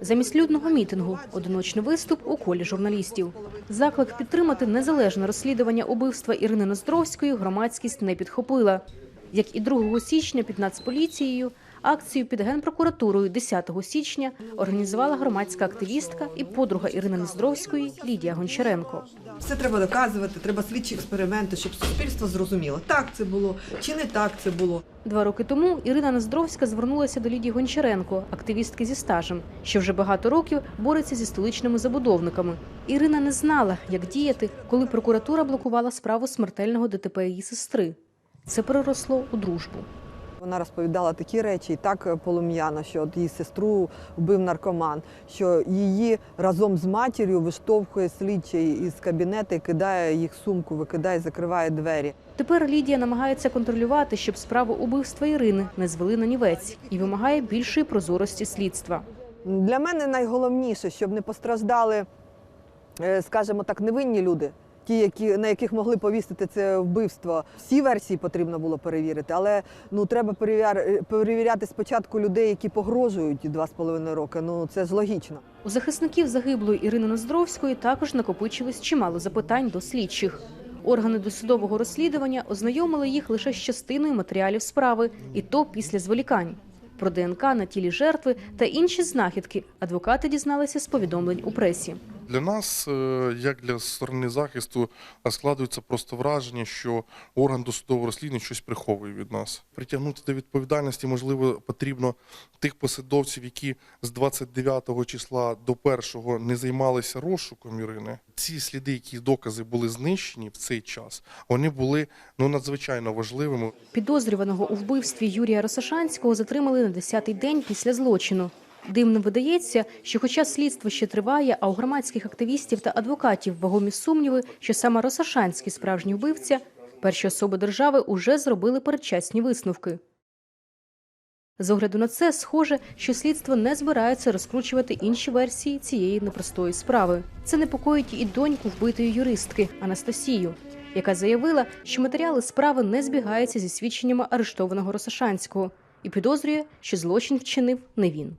Замість людного мітингу одиночний виступ у колі журналістів. Заклик підтримати незалежне розслідування убивства Ірини Ноздровської громадськість не підхопила. Як і 2 січня під Нацполіцією, акцію під Генпрокуратурою 10 січня організувала громадська активістка і подруга Ірини Ноздровської Лідія Гончаренко. Все треба доказувати, треба слідчі експерименти, щоб суспільство зрозуміло, так це було чи не так це було. Два роки тому Ірина Ноздровська звернулася до Лідії Гончаренко, активістки зі стажем, що вже багато років бореться зі столичними забудовниками. Ірина не знала, як діяти, коли прокуратура блокувала справу смертельного ДТП її сестри. Це переросло у дружбу. Вона розповідала такі речі і так е, полум'яно, що от її сестру вбив наркоман, що її разом з матір'ю виштовхує слідчий із кабінету і кидає їх сумку, викидає, закриває двері. Тепер Лідія намагається контролювати, щоб справу убивства Ірини не звели на нівець, і вимагає більшої прозорості слідства. Для мене найголовніше, щоб не постраждали, е, скажімо так, невинні люди. Ті, які на яких могли повісити це вбивство, всі версії потрібно було перевірити, але ну треба перевір- перевіряти спочатку людей, які погрожують два з половиною роки. Ну це ж логічно. У захисників загиблої Ірини Ноздровської також накопичилось чимало запитань до слідчих. Органи досудового розслідування ознайомили їх лише з частиною матеріалів справи, і то після зволікань. Про ДНК на тілі жертви та інші знахідки адвокати дізналися з повідомлень у пресі. Для нас, е, як для сторони захисту, складується просто враження, що орган досудового розслідування щось приховує від нас. Притягнути до відповідальності, можливо, потрібно тих посадовців, які з 29 числа до 1 не займалися розшуком Ірини. Ці сліди, які докази були знищені в цей час, вони були ну надзвичайно важливими. Підозрюваного у вбивстві Юрія Росошанського затримали на 10-й день після злочину. Дивним видається, що хоча слідство ще триває, а у громадських активістів та адвокатів вагомі сумніви, що саме Росошанський справжній вбивця, перші особи держави уже зробили передчасні висновки. З огляду на це, схоже, що слідство не збирається розкручувати інші версії цієї непростої справи. Це непокоїть і доньку вбитої юристки Анастасію, яка заявила, що матеріали справи не збігаються зі свідченнями арештованого Росошанського і підозрює, що злочин вчинив не він.